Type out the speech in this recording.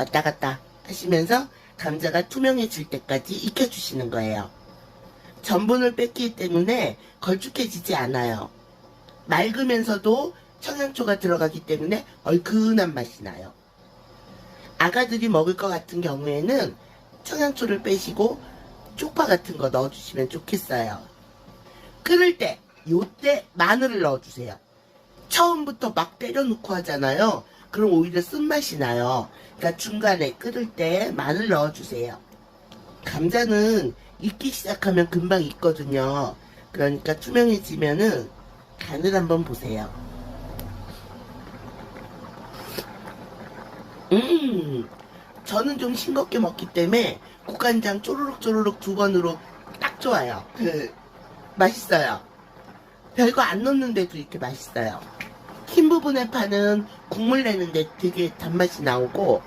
왔다 갔다 하시면서 감자가 투명해질 때까지 익혀주시는 거예요. 전분을 뺐기 때문에 걸쭉해지지 않아요. 맑으면서도 청양초가 들어가기 때문에 얼큰한 맛이 나요. 아가들이 먹을 것 같은 경우에는 청양초를 빼시고 쪽파 같은 거 넣어주시면 좋겠어요. 끓을 때, 요때 마늘을 넣어주세요. 처음부터 막 때려놓고 하잖아요. 그럼 오히려 쓴맛이 나요. 그러니까 중간에 끓을 때 마늘 넣어주세요. 감자는 익기 시작하면 금방 익거든요. 그러니까 투명해지면은 간을 한번 보세요. 음, 저는 좀 싱겁게 먹기 때문에 국간장 쪼르륵 쪼르륵 두 번으로 딱 좋아요. 그, 맛있어요. 별거 안 넣는데도 이렇게 맛있어요. 흰 부분에 파는 국물 내는데 되게 단맛이 나오고